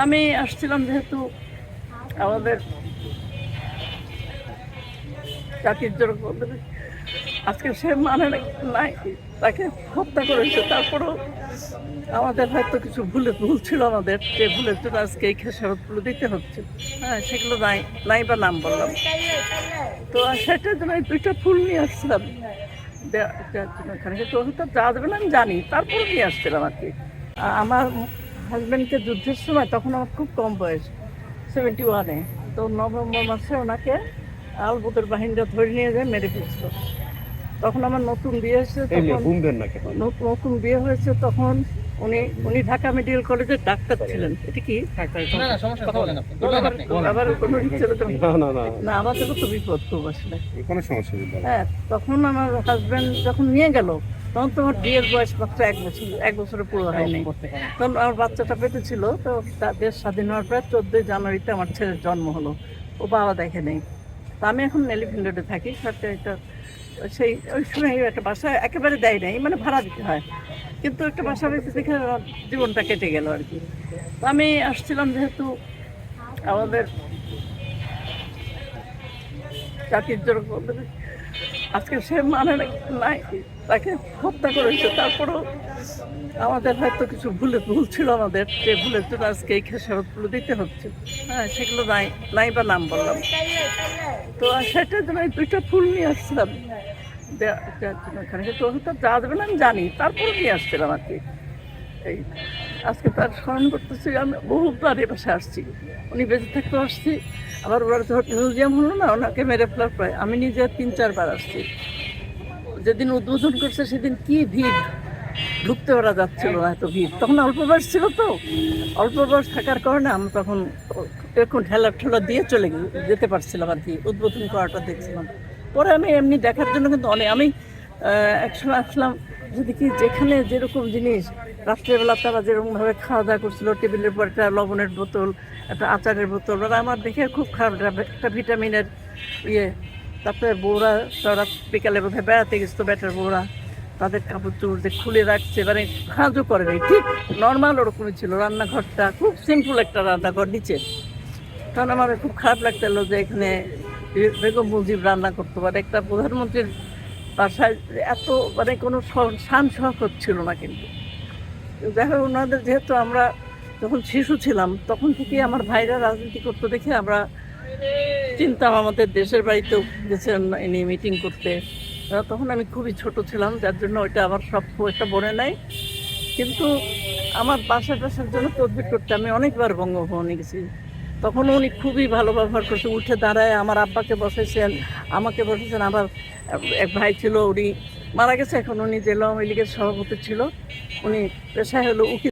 আমি আসছিলাম যেহেতু আমাদের জাতির জন্য আজকে সে মানে নাই, তাকে হত্যা করেছে। তারপরেও আমাদের হয়তো কিছু ভুলে, ভুল ছিল আমাদের, যে ভুলের জন্য আজকে এই খেসারতগুলো দিতে হচ্ছে। হ্যাঁ সেগুলো নাই নাই বা নাম বললাম। তো সেটার জন্য আমি দুইটা ফুল নিয়ে আসছিলাম। এখানে কিন্তু হয়তো যা দেবে না আমি জানি। তারপরে নিয়ে আসছিলাম আর কি। আমার হাজব্যান্ডকে যুদ্ধের সময় তখন আমার খুব কম বয়স সেভেন্টি ওয়ানে তো নভেম্বর মাসে ওনাকে আলবুতের বাহিনীরা ধরে নিয়ে যায় মেরে ফেলছিল। তখন আমার নতুন বিয়ে হয়েছে তখন নতুন বিয়ে হয়েছে তখন উনি উনি ঢাকা মেডিকেল কলেজের ডাক্তার ছিলেন। এটা কি? না না সমস্যা কথা বলেন আপনি। বলেন আপনি। আবার কোনো না না না। না তো বিপদ খুব আসলে। কোনো সমস্যা হ্যাঁ তখন আমার হাজব্যান্ড যখন নিয়ে গেল তখন তো আমার বিয়ের বয়স মাত্র এক বছর এক বছরের পুরো হয়নি তখন আমার বাচ্চাটা পেটে ছিল তো তা- দেশ স্বাধীন হওয়ার পর চোদ্দোই জানুয়ারিতে আমার ছেলের জন্ম হলো। ও বাবা দেখে নেই। তা আমি এখন এলিফেন্ট রোডে থাকি সাথে একটা সেই ওই সময় একটা বাসা একেবারে দেয় নাই মানে ভাড়া দিতে হয়। কিন্তু একটা বাসা দেখে আমার জীবনটা কেটে গেল আর কি। তো আমি আসছিলাম যেহেতু আমাদের জাতির জন্য আজকে সে মানে নাই, তাকে হত্যা করেছে। তারপরেও আমাদের হয়তো কিছু ভুলে ভুল ছিল আমাদের, যে ভুলের জন্য আজকে এই খেসারতগুলো দিতে হচ্ছে। হ্যাঁ সেগুলো নাই নাই বা নাম বললাম। তো সেটার জন্য দুইটা ফুল নিয়ে আসছিলাম। যা দেবে না, আমি জানি। তারপরে নিয়ে আসছিলাম আর কি এই, আজকে তার স্মরণ করতেছি, আমি বহুবার এ পাশে আসছি। উনি বেঁচে থাকতে আসছি, আবার ওরা যখন মিউজিয়াম হলো না, ওনাকে মেরে ফেলার পরে আমি নিজে তিন, চারবার আসছি। যেদিন উদ্বোধন করছে, সেদিন কি ভিড়? ঢুকতে পারা যাচ্ছিল এত ভিড়। তখন অল্প বয়স ছিল তো। অল্প বয়স থাকার কারণে আমি তখন এরকম ঠেলা ঠেলা দিয়ে চলে যেতে পারছিলাম আর কি, উদ্বোধন করাটা দেখছিলাম। পরে আমি এমনি দেখার জন্য কিন্তু অনেক, আমি একসময় আসলাম যদি কি যেখানে যেরকম জিনিস রাত্রেবেলা তারা যেরকমভাবে খাওয়া দাওয়া করছিল, টেবিলের পর একটা লবণের বোতল, একটা আচারের বোতল, ওরা আমার দেখে খুব খারাপ। একটা ভিটামিনের ইয়ে তারপরে বউরা তারা বিকালে বোধহয় বেড়াতে গেছিল, বেটার বউরা, তাদের কাপড় চোপড় যে খুলে রাখছে মানে কাজও করে নাই ঠিক নর্মাল ওরকমই ছিল, রান্নাঘরটা খুব সিম্পল একটা রান্নাঘর নিচে কারণ আমার খুব খারাপ লাগতেলো যে এখানে বেগম মুজিব রান্না করতে পারে একটা প্রধানমন্ত্রীর বাসায় এত মানে কোনো স- শান শখত ছিল না কিন্তু। দেখো ওনাদের যেহেতু আমরা যখন শিশু ছিলাম, তখন থেকেই আমার ভাইরা রাজনীতি করতে দেখে আমরা চিন্তাম আমাদের দেশের বাড়িতেও গেছেন, ইনি মিটিং করতে। তখন আমি খুবই ছোট ছিলাম, যার জন্য ওইটা আমার সব খুব একটা মনে নাই। কিন্তু আমার বাসা টাসার জন্য তদবির করতে আমি অনেকবার বঙ্গভবনে গেছি। তখন উনি খুবই ভালো ব্যবহার করছে। উঠে দাঁড়ায়, আমার আব্বাকে বসেছেন, আমাকে বসেছেন, আমার এক ভাই ছিল, উনি মারা গেছে, এখন উনি জেলা আওয়ামী লীগের সভাপতি ছিল। উনি পেশায় হলো উকিল।